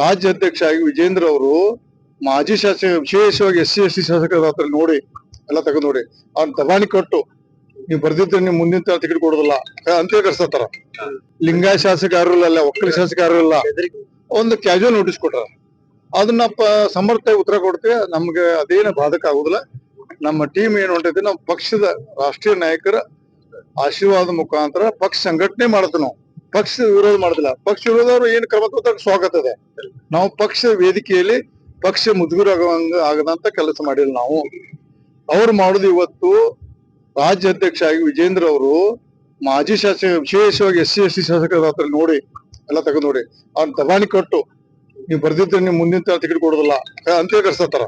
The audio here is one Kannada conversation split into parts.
ರಾಜ್ಯ ಅಧ್ಯಕ್ಷ ಆಗಿ ವಿಜೇಂದ್ರ ಅವರು ಮಾಜಿ ಶಾಸಕ, ವಿಶೇಷವಾಗಿ ಎಸ್ ಸಿ, ಎಸ್ ಟಿ ಶಾಸಕರ ನೋಡಿ, ಎಲ್ಲ ತೆಗೆದು ನೋಡಿ. ಅವ್ನ ದಬಾಣಿ ಕೊಟ್ಟು, ನೀವು ಬರ್ದಿದ್ರೆ ನೀವು ಮುಂದಿನ ತರ ಟಿಕೆಟ್ ಕೊಡೋದಿಲ್ಲ ಅಂತ ಕರ್ಸತ್ತಾರ ಲಿಂಗಾಯ ಶಾಸಕ ಯಾರು ಇಲ್ಲ ಒಕ್ಕಲಿ ಶಾಸಕ ಯಾರು ಇಲ್ಲ. ಒಂದು ಕ್ಯಾಶುವಲ್ ನೋಟಿಸ್ ಕೊಟ್ಟಾರ ಅದನ್ನ ಸಮರ್ಥ ಉತ್ತರ ಕೊಡ್ತೀವಿ ನಮ್ಗೆ ಅದೇನು ಬಾಧಕ ಆಗುದಿಲ್ಲ. ನಮ್ಮ ಟೀಮ್ ಏನ್ ಹೊಂಟೈತಿ ನಮ್ಮ ಪಕ್ಷದ ರಾಷ್ಟ್ರೀಯ ನಾಯಕರ ಆಶೀರ್ವಾದ ಮುಖಾಂತರ ಪಕ್ಷ ಸಂಘಟನೆ ಮಾಡ್ತೀವಿ ನಾವು. ಪಕ್ಷ ವಿರೋಧ ಮಾಡುದಿಲ್ಲ. ಪಕ್ಷ ವಿರೋಧವ್ರು ಏನ್ ಕ್ರಮ ತಗೋತಾರೆ ಸ್ವಾಗತ ಇದೆ ನಾವು ಪಕ್ಷ ವೇದಿಕೆಯಲ್ಲಿ ಪಕ್ಷ ಮುದುಗುರ ಆಗದಂತ ಕೆಲಸ ಮಾಡಿಲ್ಲ ನಾವು. ಅವ್ರು ಮಾಡುದು ಇವತ್ತು ರಾಜ್ಯ ಅಧ್ಯಕ್ಷ ಆಗಿ ವಿಜೇಂದ್ರ ಅವರು ಮಾಜಿ ಶಾಸಕ ವಿಶೇಷವಾಗಿ ಎಸ್ ಸಿ ಎಸ್ ಸಿ ಶಾಸಕರ ಹತ್ರ ನೋಡಿ ಎಲ್ಲ ತೆಗೆದು ನೋಡಿ. ಅವ್ರ ದಬಾಣಿ ಕೊಟ್ಟು ನೀವು ಬರ್ದಿದ್ರೆ ನೀವು ಮುಂದಿನ ತರ ಟಿಕೆಟ್ ಕೊಡೋದಿಲ್ಲ. ಅಂತ ಕರ್ಸತ್ತಾರ.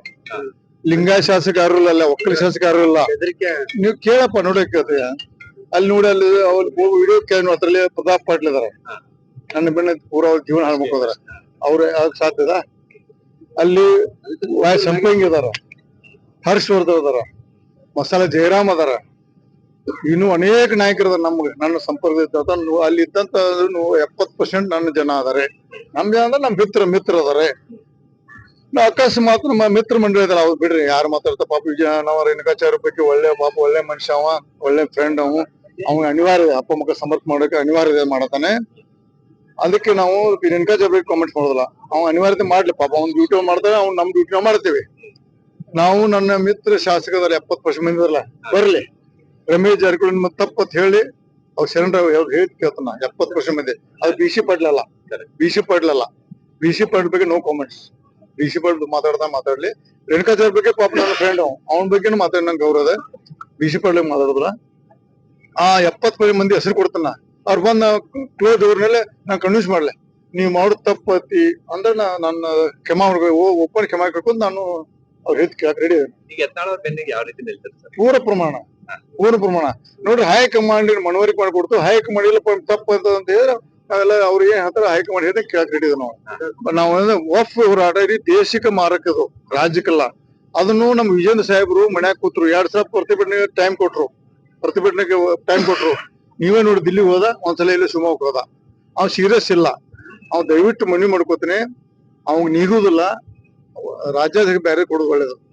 ಲಿಂಗಾಯ ಶಾಸಕ ಯಾರು ಇಲ್ಲ ಒಕ್ಕಲಿ ಶಾಸಕ ಯಾರು ಇಲ್ಲ. ನೀವು ಕೇಳಪ್ಪ ನೋಡಕ್ಕೆ ಅಲ್ಲಿ ನೋಡಿ ಅಲ್ಲಿ ಅವ್ರು ವಿಡಿಯೋ ಕೇಳಿ ಅದ್ರಲ್ಲಿ ಪ್ರತಾಪ್ ಪಾಟ್ಲ್ ಇದಾರ. ನನ್ನ ಬೆನ್ನ ಪೂರ ಅವ್ರ ಜೀವನ ಹಾಳು ಮಾಡ್ಕೋದಾರ ಅವ್ರ ಅದಕ್ಕೆ ಸಾಧ್ಯ ಅಲ್ಲಿ ವಾಯ್ ಸಂಪಂಗಿ ಇದಾರ. ಹರ್ಷವರ್ಧನ್ ಅದಾರ ಮಸಾಲೆ ಜಯರಾಮ್ ಅದಾರ ಇನ್ನು ಅನೇಕ ನಾಯಕರು ನಮ್ಗೆ. ನನ್ನ ಸಂಪರ್ಕ ಅಲ್ಲಿ ಇದ್ದಂತ ಎಪ್ಪತ್ ಪರ್ಸೆಂಟ್ ನನ್ನ ಜನ ಅದಾರೆ ನಮ್ ಜನ ಅಂದ್ರೆ ನಮ್ ಮಿತ್ರ ಮಿತ್ರ ಅದಾರೆ ನಾ ಅಕಸ್ಮಾತ್ ನಮ್ಮ ಮಿತ್ರ ಮಂಡಳಿ ಇದಾರ. ಅವ್ರು ಬಿಡ್ರಿ, ಯಾರು ಮಾತಾಡ್ತಾರೆ? ಪಾಪ ವಿಜಯ ನಾವು ರೇಣುಕಾಚಾರ್ಯ ಬಗ್ಗೆ ಒಳ್ಳೆ ಪಾಪ, ಒಳ್ಳೆ ಮನುಷ್ಯ ಅವ, ಒಳ್ಳೆ ಫ್ರೆಂಡ್ ಅವ. ಅವ್ನ ಅನಿವಾರ್ಯ, ಅಪ್ಪ ಮಕ್ಕಳ ಸಮರ್ಥ ಮಾಡಕ್ಕೆ ಅನಿವಾರ್ಯ ಮಾಡತಾನೆ. ಅದಕ್ಕೆ ನಾವು ರೇಣುಕಾ ಬಗ್ಗೆ ಕಾಮೆಂಟ್ ಮಾಡೋದಿಲ್ಲ. ಅವ್ನ ಅನಿವಾರ್ಯತೆ ಮಾಡ್ಲಿ, ಪಾಪ ಅವ್ನ ಡ್ಯೂಟಿ ಮಾಡ್ತಾನೆ, ಅವ್ನು ನಮ್ ಡ್ಯೂಟಿ ನಾವು ಮಾಡ್ತೇವೆ. ನಾವು ನನ್ನ ಮಿತ್ರ ಶಾಸಕದಲ್ಲಿ ಎಪ್ಪತ್ತು ವರ್ಷ ಮಂದಿ ಇದಾರಲ್ಲ, ಬರ್ಲಿ. ರಮೇಶ್ ಜಾರಕಿಹೊಳಿ ನಿಮ್ಮ ತಪ್ಪತ್ ಹೇಳಿ, ಅವ್ರು ಶರಣರ ಹೇಳಿ ಕೇಳ್ತಾನ ಎಪ್ಪತ್ತು ವರ್ಷ ಮಂದಿ. ಅದು ಬಿ ಸಿ ಪಾಟೀಲ್ ಅಲ್ಲ B C Patil B C ಪಡ್ ಬಗ್ಗೆ ನೋ ಕಾಮೆಂಟ್ಸ್ ಬಿ ಸಿ ಪಡ್ ಮಾತಾಡ್ತಾ ಮಾತಾಡ್ಲಿ. ರೇಣುಕಾಚಾರ್ಯ ಬಗ್ಗೆ ಪಾಪ ನನ್ನ ಫ್ರೆಂಡ್ ಅವ್ನ. ಬಗ್ಗೆನೂ ಮಾತಾಡಿ, ನಂಗೆ ಗೌರವ ಬಿ ಸಿ ಪಡ್ಲಿಗೆ ಮಾತಾಡಿದ್ರ ಆ ಎಪ್ಪತ್ತು ಮಂದಿ ಹೆಸರು ಕೊಡ್ತಾನ. ಅವ್ರು ಬಂದ್ ಕ್ಲೋಸ್ ಮೇಲೆ ನಾನು ಕನ್ವಿನ್ಸ್ ಮಾಡ್ಲೆ. ನೀವು ಮಾಡೋದು ತಪ್ಪತಿ ಅಂದ್ರೆ ನನ್ನ ಕ್ಷಮಾ ಓಪನ್ ಕ್ಷಮಾ ಹಾಕಬೇಕು ನಾನು ಅವ್ರ ಹೇಳಿ ಕೇಳಕ್ ರೆಡಿ ಈಗ ಬೆನ್ನಿಗೆ ಯಾವ ರೀತಿ ನಿಲ್ತಾರೆ ಪೂರ ಪ್ರಮಾಣ. ಪೂರ್ಣ ಪ್ರಮಾಣ. ನೋಡ್ರಿ ಹೈಕಮಾಂಡ್ ಮನವರಿಕೆ ಮಾಡಿಕೊಡ್ತು. ಹೈಕಮಾಂಡ್ ಇಲ್ಲಪ್ಪ ತಪ್ಪು ಅಂತ ಹೇಳಿದ್ರೆ ನಾವೆಲ್ಲ ಅವ್ರು ಏನ್ ಹೇಳ್ತಾರೆ ಹೈಕಮಾಂಡ್ ಹೇಳಿದ್ರೆ ಕೇಳಕ್ ರೆಡಿ ನಾವು. ನಾವು ಒಫ್ ಹೋರಾಟ ಇಡೀ ದೇಶಕ್ಕೆ ಮಾರಕದು ರಾಜ್ಯಕ್ಕಲ್ಲ. ಅದನ್ನು ನಮ್ಮ ವಿಜೇಂದ್ರ ಸಾಹೇಬರು ಮನ್ಯಾಗ ಕೂತ್ರು. ಎರಡ್ ಸಾವಿರ ಪ್ರತಿಭಟನೆ ಟೈಮ್ ಕೊಟ್ರು. ಪ್ರತಿಭಟನೆಗೆ ಟೈಮ್ ಕೊಟ್ರು. ನೀವೇ ನೋಡಿ ದಿಲ್ಲಿಗೆ ಹೋದ, ಒಂದ್ಸಲ ಇಲ್ಲಿ ಶಿವಮೊಗ್ಗ ಹೋದ. ಅವ್ನು ಸೀರಿಯಸ್ ಇಲ್ಲ. ಅವ್ನು ದಯವಿಟ್ಟು ಮನವಿ ಮಾಡ್ಕೋತೀನಿ. ಅವ್ನಿಗೆ ನೀಗುದಿಲ್ಲ. ರಾಜ್ಯಾಧ್ಯಕ್ಷ ಬೇರೆ ಕೊಡೋದು ಒಳ್ಳೇದು.